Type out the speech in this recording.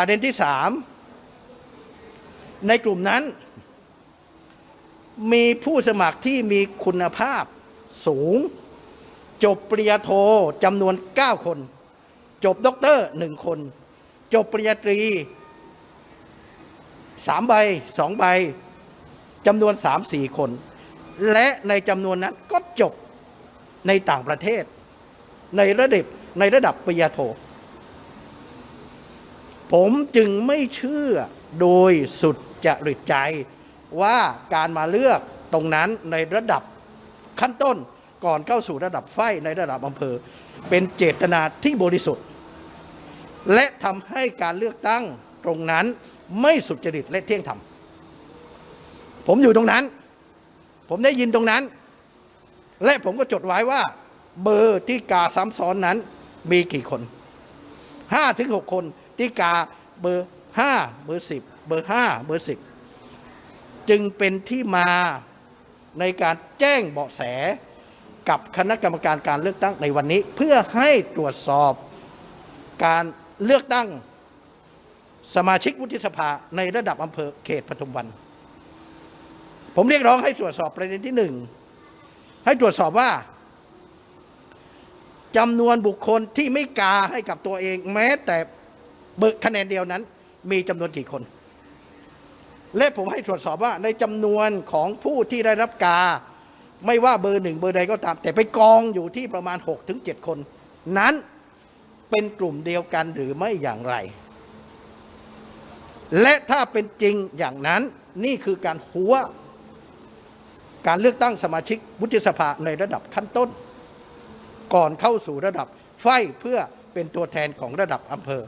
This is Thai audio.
ประเด็นที่สามในกลุ่มนั้น มีผู้สมัครที่มีคุณภาพสูง จบปริญญาโทจำนวน 9 คน จบด็อกเตอร์หนึ่งคน จบปริญญาตรีสามใบสองใบจำนวนสามสี่คน และในจำนวนนั้นก็จบในต่างประเทศ ในระดับในระดับปริญญาโท ผมจึงไม่เชื่อโดยสุดจริตใจ ว่าการมาเลือกตรงนั้นในระดับขั้นต้นก่อนเข้าสู่ระดับไฟในระดับอำเภอ เป็นเจตนาที่บริสุทธิ์ และทำให้การเลือกตั้งตรงนั้นไม่สุจริตและเที่ยงธรรมผมอยู่ตรงนั้น ผมได้ยินตรงนั้น และผมก็จดไว้ว่า เบอร์ที่กาซ้ำซ้อนนั้นมีกี่คนห้าถึงหกคน ที่กาเบอร์ห้าเบอร์สิบเบอร์ห้าเบอร์สิบจึงเป็นที่มาในการแจ้งเบาะแสกับคณะกรรมการการเลือกตั้งในวันนี้ เพื่อให้ตรวจสอบการเลือกตั้งสมาชิกวุฒิสภาในระดับอำเภอเขตปทุมวัน ผมเรียกร้องให้ตรวจสอบประเด็นที่หนึ่งให้ตรวจสอบว่าจำนวนบุคคลที่ไม่กาให้กับตัวเองแม้แต่ เบอร์คะแนนเดียวนั้น มีจำนวนกี่คน และผมให้ตรวจสอบว่าในจำนวนของผู้ที่ได้รับกา ไม่ว่าเบอร์หนึ่งเบอร์ใดก็ตาม แต่ไปกองอยู่ที่ประมาณ6ถึง7คน นั้นเป็นกลุ่มเดียวกันหรือไม่อย่างไร และถ้าเป็นจริงอย่างนั้นนี่คือการหัวการเลือกตั้งสมาชิกวุฒิสภาในระดับขั้นต้น ก่อนเข้าสู่ระดับไฟเพื่อเป็นตัวแทนของระดับอำเภอ